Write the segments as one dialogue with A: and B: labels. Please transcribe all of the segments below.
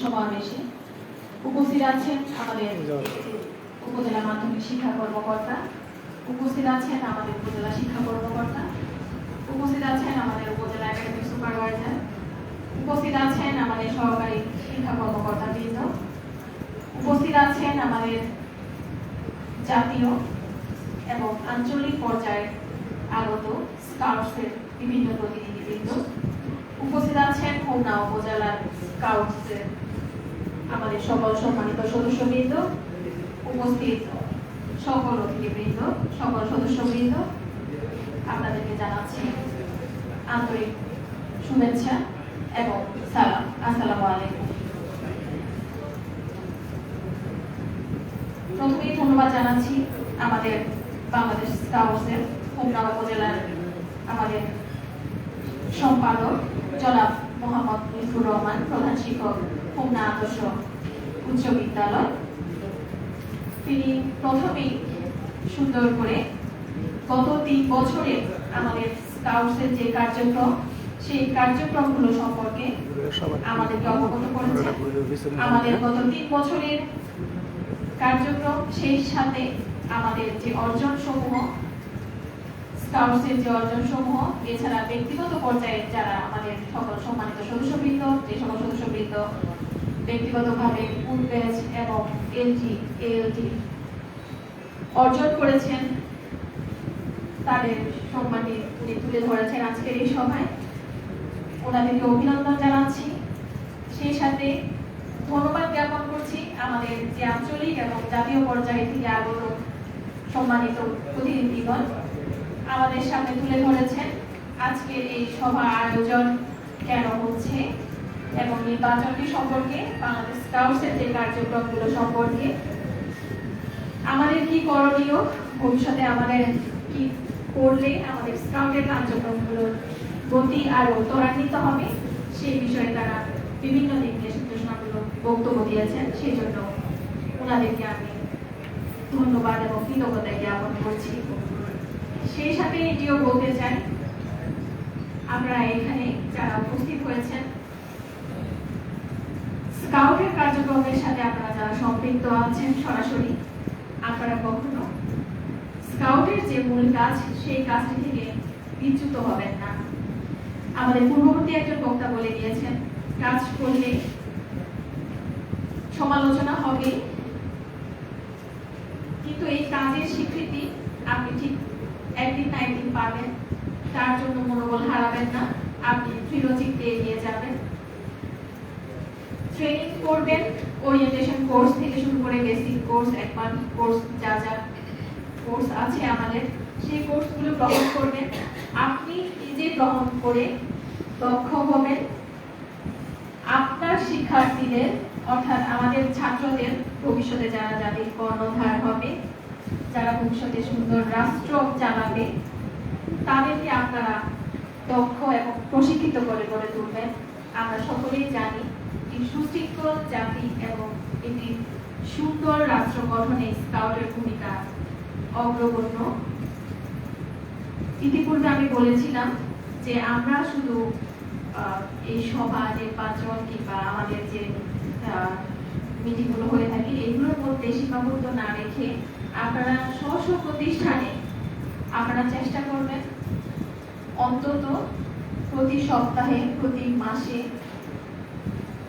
A: সমাবেশে উপস্থিত আছেন আমাদের উপজেলা মাধ্যমিক শিক্ষা কর্মকর্তা, উপস্থিত আছেন আমাদের উপজেলা শিক্ষা কর্মকর্তা, উপস্থিত আছেন আমাদের উপজেলা একাডেমিক সুপারভাইজার, উপস্থিত আছেন আমাদের সহকারী শিক্ষা কর্মকর্তা বৃন্দ উপস্থিত আছেন আমাদের জাতীয় এবং আঞ্চলিক পর্যায়ে আগত স্কাউটসের বিভিন্ন প্রতিনিধিবৃন্দ, উপস্থিত আছেন হোমনা উপজেলার স্কাউটসের আমাদের সকল সম্মানিত সদস্যবৃন্দ, উপস্থিত সকল অতিথিবৃন্দ, সকল সদস্যবৃন্দ, আপনাদেরকে জানাচ্ছি আন্তরিক শুভেচ্ছা এবং সালাম। আসসালামু আলাইকুম। প্রথমেই ধন্যবাদ জানাচ্ছি আমাদের বাংলাদেশ স্কাউটসের হোমনা উপজেলার আমাদের সম্পাদক জনাব মোহাম্মদ মিফুর রহমান, প্রধান শিক্ষক হোমনা আদর্শ উচ্চ বিদ্যালয়। তিনি প্রথমেই সুন্দর করে গত তিন বছরে আমাদের স্কাউটসের যে কার্যক্রম, সেই কার্যক্রমগুলো সম্পর্কে আমাদেরকে অবগত করেছেন। আমাদের গত তিন বছরের কার্যক্রম, সেই সাথে আমাদের যে অর্জন সমূহ স্কাউটসের যে অর্জন সমূহ এছাড়া ব্যক্তিগত পর্যায়ে যারা আমাদের সকল সম্মানিত সদস্যবৃন্দ, যে সকল সদস্যবৃন্দ ব্যক্তিগতভাবে ব্যাচ এবং এলজি এএলটি অর্জন করেছেন। তাদের সম্মানে উনি তুলে ধরেছেন আজকের এই সভায়। ওনাদেরকে অভিনন্দন জানাচ্ছি। সেই সাথে ধন্যবাদ জ্ঞাপন করছি আমাদের যে আঞ্চলিক এবং জাতীয় পর্যায়ে থেকে আগত সম্মানিত প্রতিনিধিগণ আমাদের সামনে তুলে ধরেছেন আজকের এই সভা আয়োজন কেন হচ্ছে? এবং নির্বাচনটি সম্পর্কে বাংলাদেশ স্কাউটসের যে কার্যক্রমগুলো সম্পর্কে আমাদের কি করণীয়? ভবিষ্যতে আমাদের কি করলে আমাদের স্কাউটের কার্যক্রমগুলোর গতি আরও ত্বরান্বিত হবে? সেই বিষয়ে তারা বিভিন্ন দিক দিয়ে নির্দেশনাগুলো বক্তব্য দিয়েছেন। সেই জন্য ওনাদেরকে আমি ধন্যবাদ এবং কৃতজ্ঞতা জ্ঞাপন করছি। সেই সাথে এটিও বলতে চাই, আমরা এখানে যারা উপস্থিত হয়েছেন স্কাউটের কার্যক্রমের সাথে আপনারা যারা সম্পৃক্ত আছেন সরাসরি, আপনারা কখনো স্কাউটের যে মূল কাজ, সেই কাজটি থেকে বিচ্যুত হবেন না। আমাদের পূর্ববর্তী একজন বক্তা বলে দিয়েছেন কাজ করলে সমালোচনা হবে, কিন্তু এই কাজের স্বীকৃতি আপনি ঠিক একদিন না একদিন পাবেন। তার জন্য মনোবল হারাবেন না। আপনি দৃঢ়চিত্তে এগিয়ে যাবেন। ট্রেনিং করবেন ওরিয়েন্টেশন কোর্স থেকে শুরু করে বেসিক কোর্স অ্যাডভান্স কোর্স যা যা কোর্স আছে আমাদের, সেই কোর্সগুলো গ্রহণ করবেন। আপনি নিজে গ্রহণ করে দক্ষ হবেন। আপনার শিক্ষার্থীদের, অর্থাৎ আমাদের ছাত্রদের, ভবিষ্যতে যারা জাতির কর্ণধার হবে, যারা ভবিষ্যতে সুন্দর রাষ্ট্র চালাবে, তাদেরকে আপনারা দক্ষ এবং প্রশিক্ষিত করে গড়ে তুলবেন। আমরা সকলেই জানি সুশৃঙ্খল জাতি এবং একটি সুন্দর রাষ্ট্র গঠনে স্কাউটের ভূমিকা অগ্রগণ্য। ইতিপূর্বে আমি বলেছিলাম যে আমরা শুধু এই সভা, নির্বাচন কিংবা আমাদের যে মিটিংগুলো হয়ে থাকে, এগুলোর মধ্যে সীমাবদ্ধ না রেখে আপনারা স্ব প্রতিষ্ঠানে আপনারা চেষ্টা করবেন। অন্তত প্রতি সপ্তাহে, প্রতি মাসে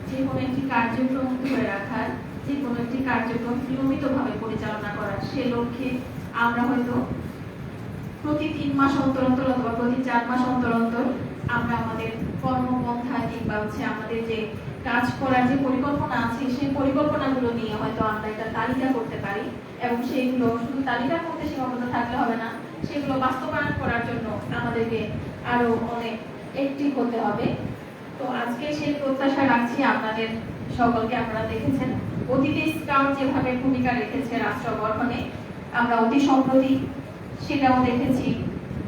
A: যে কোনো একটি কার্যক্রম ধরে রাখার, যে কোনো একটি কার্যক্রম নিয়মিতভাবে পরিচালনা করার, সে লক্ষ্যে আমরা হয়তো প্রতি তিন মাস অন্তর অন্তর অথবা প্রতি চার মাস অন্তর অন্তর আমরা আমাদের কর্মপন্থা কিংবা হচ্ছে আমাদের যে কাজ করার যে পরিকল্পনা আছে সেই পরিকল্পনাগুলো নিয়ে হয়তো আমরা একটা তালিকা করতে পারি এবং সেইগুলো শুধু তালিকা করতে সীমাবদ্ধ থাকলে হবে না, সেগুলো বাস্তবায়ন করার জন্য আমাদেরকে আরও অনেক একটিভ হতে হবে। তো আজকে সেই প্রত্যাশা রাখছি আপনাদের সকলকে, আপনারা দেখেছেন, অতীতে স্কাউট যেভাবে ভূমিকা রেখেছে রাষ্ট্র গঠনে, আমরা অতি সম্প্রতি সেটাও দেখেছি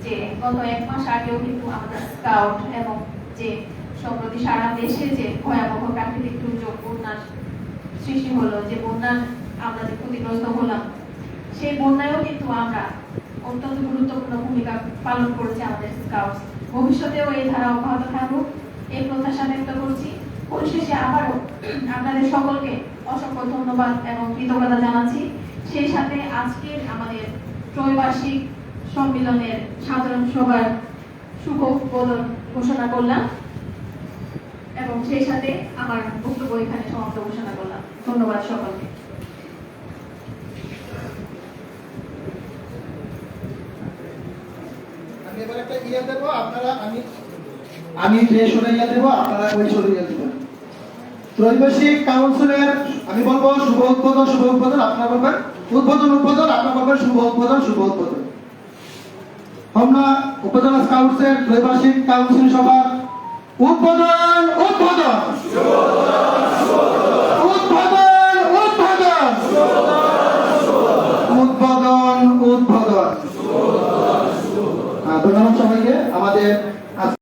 A: যে গত এক মাস আগেও কিন্তু আমাদের স্কাউট এবং যে সম্প্রতি সারা দেশে যে ভয়াবহ প্রাকৃতিক দুর্যোগ, বন্যার সৃষ্টি হলো, যে বন্যার আমরা যে ক্ষতিগ্রস্ত হলাম, সেই বন্যায়ও কিন্তু আমরা অত্যন্ত গুরুত্বপূর্ণ ভূমিকা পালন করেছে আমাদের স্কাউট ভবিষ্যতেও এই ধারা অব্যাহত থাকুক। এই প্রত্যাশা ব্যক্ত করছি। পরিশেষে আবারও আপনাদের সকলকে অসংখ্য ধন্যবাদ এবং কৃতজ্ঞতা জানাচ্ছি। সেই সাথে আজকের আমাদের ত্রৈবার্ষিক সম্মেলনের সাধারণ সভার শুভ উদ্বোধন ঘোষণা করলাম এবং সেই সাথে আমার বক্তব্য এখানে সমাপ্ত ঘোষণা করলাম। ধন্যবাদ সকলকে।
B: আমি এবার একটা ইয়ে দেবো, আপনারা আমি আমি যে সরে দেব, আপনারা ওই সরে ইয়ে দেবেন। ত্রৈবাসিক কাউন্সিলের, আমি বলব শুভ উদ্বোধন শুভ উদ্বোধন, আপনারা বলবেন? উদ্বোধন উদ্বোধন, আপনারা বলবেন শুভ উদ্বোধন শুভ উদ্বোধন। আমরা উপজেলা কাউন্সিল ত্রৈবাসিক কাউন্সিল সভার উদ্বোধন উদ্বোধন।